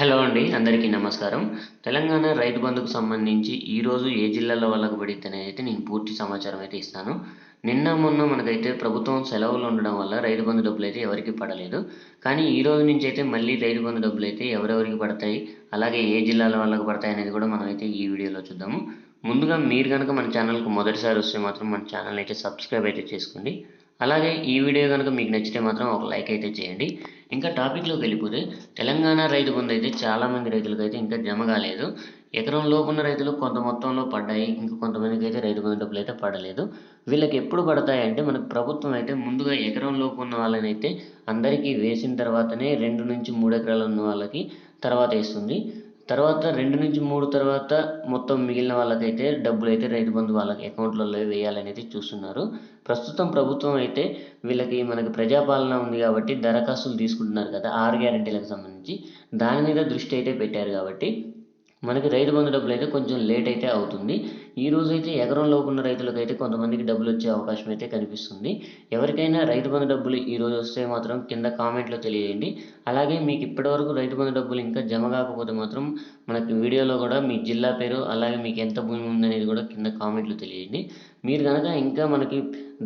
Hello అండి అందరికీ నమస్కారం. తెలంగాణ రైతు బంధుకు సంబంధించి ఈరోజు ఏ జిల్లాలో వాళ్ళకు పడితే అనేది అయితే నేను పూర్తి సమాచారం అయితే ఇస్తాను. నిన్న మొన్న మనకైతే ప్రభుత్వం సెలవులు ఉండడం వల్ల రైతు బంధు డబ్బులు అయితే ఎవరికి పడలేదు. కానీ ఈ రోజు నుంచి అయితే మళ్ళీ రైతు బంధు డబ్బులు అయితే ఎవరెవరికి పడతాయి అలాగే ఏ జిల్లాల వాళ్ళకు పడతాయి అనేది కూడా మనం అయితే ఈ వీడియోలో చూద్దాము. ముందుగా మీరు కనుక మన ఛానల్కు మొదటిసారి వస్తే మాత్రం మన ఛానల్ అయితే సబ్స్క్రైబ్ అయితే చేసుకోండి. అలాగే ఈ వీడియో కనుక మీకు నచ్చితే మాత్రం ఒక లైక్ అయితే చేయండి. ఇంకా టాపిక్లోకి వెళ్ళిపోతే తెలంగాణ రైతు బంధు అయితే చాలామంది రైతులకు అయితే ఇంకా జమ కాలేదు. ఎకరం లోపున్న రైతులు కొంత మొత్తంలో పడ్డాయి. ఇంకా కొంతమందికి అయితే రైతు బంధు డబ్బులు అయితే పడలేదు. వీళ్ళకి ఎప్పుడు పడతాయి అంటే మనకు ప్రభుత్వం అయితే ముందుగా ఎకరం లోపు ఉన్న వాళ్ళని అయితే అందరికీ వేసిన తర్వాతనే రెండు నుంచి మూడు ఎకరాలు ఉన్న వాళ్ళకి తర్వాత వేస్తుంది. తర్వాత రెండు నుంచి మూడు తర్వాత మొత్తం మిగిలిన వాళ్ళకైతే డబ్బులు అయితే రైతు బంధు వాళ్ళకి అకౌంట్లలో వేయాలనేది చూస్తున్నారు. ప్రస్తుతం ప్రభుత్వం అయితే వీళ్ళకి మనకి ప్రజాపాలన ఉంది కాబట్టి దరఖాస్తులు తీసుకుంటున్నారు కదా ఆరు గ్యారెంటీలకు సంబంధించి. దాని మీద దృష్టి అయితే పెట్టారు కాబట్టి మనకి రైతు బంధు డబ్బులు అయితే కొంచెం లేట్ అయితే అవుతుంది. ఈ రోజు అయితే ఎకరం లోపు ఉన్న రైతులకు అయితే కొంతమందికి డబ్బులు వచ్చే అవకాశం అయితే కనిపిస్తుంది. ఎవరికైనా రైతు బంధు డబ్బులు ఈ రోజు వస్తే మాత్రం కింద కామెంట్లో తెలియజేయండి. అలాగే మీకు ఇప్పటివరకు రైతు బంధు డబ్బులు ఇంకా జమ కాకపోతే మాత్రం మనకి వీడియోలో కూడా మీ జిల్లా పేరు అలాగే మీకు ఎంత భూమి ఉందనేది కూడా కింద కామెంట్లో తెలియజేయండి. మీరు కనుక ఇంకా మనకి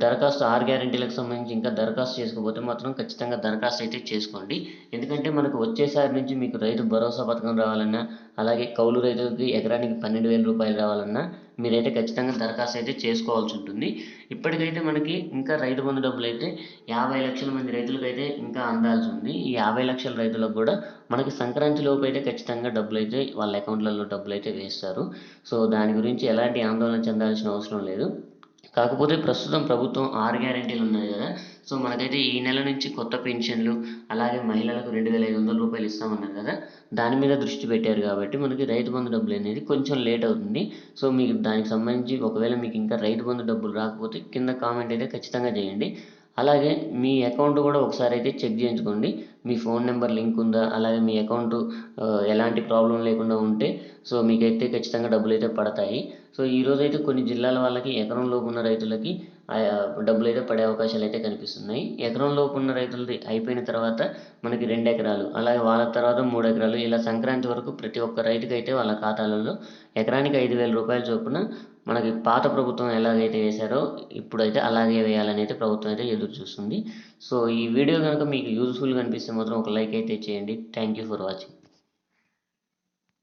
దరఖాస్తు ఆర్ గ్యారెంటీలకు సంబంధించి ఇంకా దరఖాస్తు చేసుకోకపోతే మాత్రం ఖచ్చితంగా దరఖాస్తు అయితే చేసుకోండి. ఎందుకంటే మనకు వచ్చేసారి నుంచి మీకు రైతు భరోసా పథకం రావాలన్నా అలాగే కౌలు రైతులకి ఎకరానికి పన్నెండు వేల రూపాయలు రావాలన్నా మీరైతే ఖచ్చితంగా దరఖాస్తు అయితే చేసుకోవాల్సి ఉంటుంది. ఇప్పటికైతే మనకి ఇంకా రైతు బంధు డబ్బులు అయితే యాభై లక్షల మంది రైతులకు అయితే ఇంకా అందాల్సి ఉంది. ఈ యాభై లక్షల రైతులకు కూడా మనకి సంక్రాంతి లోపు అయితే ఖచ్చితంగా డబ్బులు అయితే వాళ్ళ అకౌంట్లలో డబ్బులు అయితే వేస్తారు. సో దాని గురించి ఎలాంటి ఆందోళన చెందాల్సిన అవసరం లేదు. కాకపోతే ప్రస్తుతం ప్రభుత్వం ఆరు గ్యారెంటీలు ఉన్నాయి కదా. సో మనకైతే ఈ నెల నుంచి కొత్త పెన్షన్లు అలాగే మహిళలకు రెండు వేల ఐదు వందల రూపాయలు ఇస్తామన్నారు కదా. దాని మీద దృష్టి పెట్టారు కాబట్టి మనకి రైతు బంధు డబ్బులు అనేది కొంచెం లేట్ అవుతుంది. సో మీకు దానికి సంబంధించి ఒకవేళ మీకు ఇంకా రైతు బంధు డబ్బులు రాకపోతే కింద కామెంట్ అయితే ఖచ్చితంగా చేయండి. అలాగే మీ అకౌంట్ కూడా ఒకసారి అయితే చెక్ చేయించుకోండి. మీ ఫోన్ నెంబర్ లింక్ ఉందా? అలాగే మీ అకౌంట్ ఎలాంటి ప్రాబ్లం లేకుండా ఉంటే సో మీకైతే ఖచ్చితంగా డబ్బులు అయితే పడతాయి. సో ఈరోజు అయితే కొన్ని జిల్లాల వాళ్ళకి ఎకరం లోపు ఉన్న రైతులకి డబ్బులు అయితే పడే అవకాశాలు అయితే కనిపిస్తున్నాయి. ఎకరం లోపు ఉన్న రైతులది అయిపోయిన తర్వాత మనకి రెండు ఎకరాలు అలాగే వాళ్ళ తర్వాత మూడు ఎకరాలు. ఇలా సంక్రాంతి వరకు ప్రతి ఒక్క రైతుకి అయితే వాళ్ళ ఖాతాలలో ఎకరానికి ఐదు వేల రూపాయల చొప్పున మనకి పాత ప్రభుత్వం ఎలాగైతే వేశారో ఇప్పుడైతే అలాగే వేయాలని అయితే ప్రభుత్వం అయితే ఎదురు చూస్తుంది. సో ఈ వీడియో కనుక మీకు యూజ్ఫుల్గా అనిపిస్తే మాత్రం ఒక లైక్ అయితే చేయండి. Thank you for watching